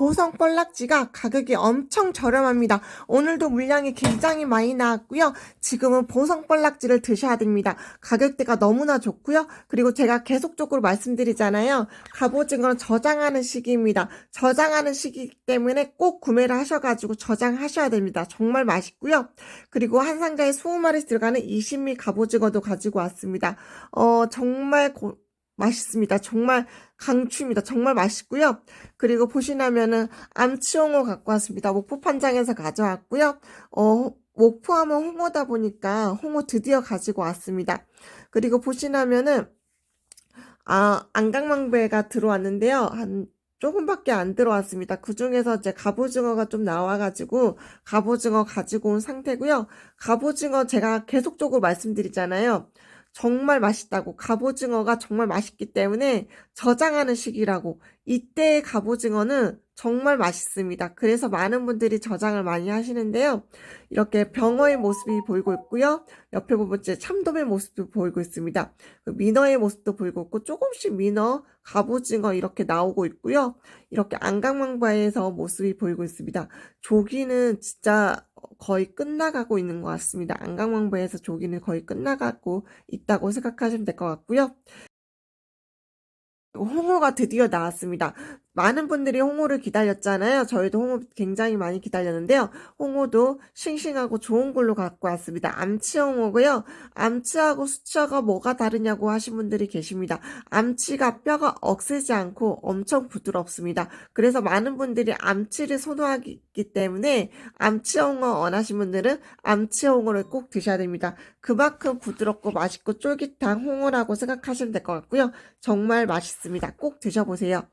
보성 뻘락지가 가격이 엄청 저렴합니다. 오늘도 물량이 굉장히 많이 나왔고요. 지금은 보성 뻘락지를 드셔야 됩니다. 가격대가 너무나 좋고요. 그리고 제가 계속적으로 말씀드리잖아요. 갑오징어는 저장하는 시기입니다. 저장하는 시기 때문에 꼭 구매를 하셔가지고 저장하셔야 됩니다. 정말 맛있고요. 그리고 한 상자에 20마리 들어가는 20미 갑오징어도 가지고 왔습니다. 어, 정말 고- 맛있습니다. 정말 강추입니다. 정말 맛있고요. 그리고 보시나면은 암치홍어 갖고 왔습니다. 목포 판장에서 가져왔고요. 어, 목포하면 홍어다 보니까 홍어 드디어 가지고 왔습니다. 그리고 보시나면은 아, 안강망배가 들어왔는데요. 한 조금밖에 안 들어왔습니다. 그 중에서 이제 갑오징어가 좀 나와가지고 갑오징어 가지고 온 상태고요. 갑오징어 제가 계속적으로 말씀드리잖아요. 정말 맛있다고. 갑오징어가 정말 맛있기 때문에 저장하는 시기라고. 이때의 갑오징어는 정말 맛있습니다. 그래서 많은 분들이 저장을 많이 하시는데요. 이렇게 병어의 모습이 보이고 있고요. 옆에 보면 이제 참돔의 모습도 보이고 있습니다. 그 민어의 모습도 보이고 있고 조금씩 민어, 갑오징어 이렇게 나오고 있고요. 이렇게 안강망바에서 모습이 보이고 있습니다. 조기는 진짜 거의 끝나가고 있는 것 같습니다. 안강망바에서 조기는 거의 끝나가고 있다고 생각하시면 될 것 같고요. 홍어가 드디어 나왔습니다. 많은 분들이 홍어를 기다렸잖아요. 저희도 홍어 굉장히 많이 기다렸는데요. 홍어도 싱싱하고 좋은 걸로 갖고 왔습니다. 암치 홍어고요. 암치하고 수치어가 뭐가 다르냐고 하신 분들이 계십니다. 암치가 뼈가 억세지 않고 엄청 부드럽습니다. 그래서 많은 분들이 암치를 선호하기 때문에 암치 홍어 원하신 분들은 암치 홍어를 꼭 드셔야 됩니다. 그만큼 부드럽고 맛있고 쫄깃한 홍어라고 생각하시면 될 것 같고요. 정말 맛있습니다. 꼭 드셔보세요.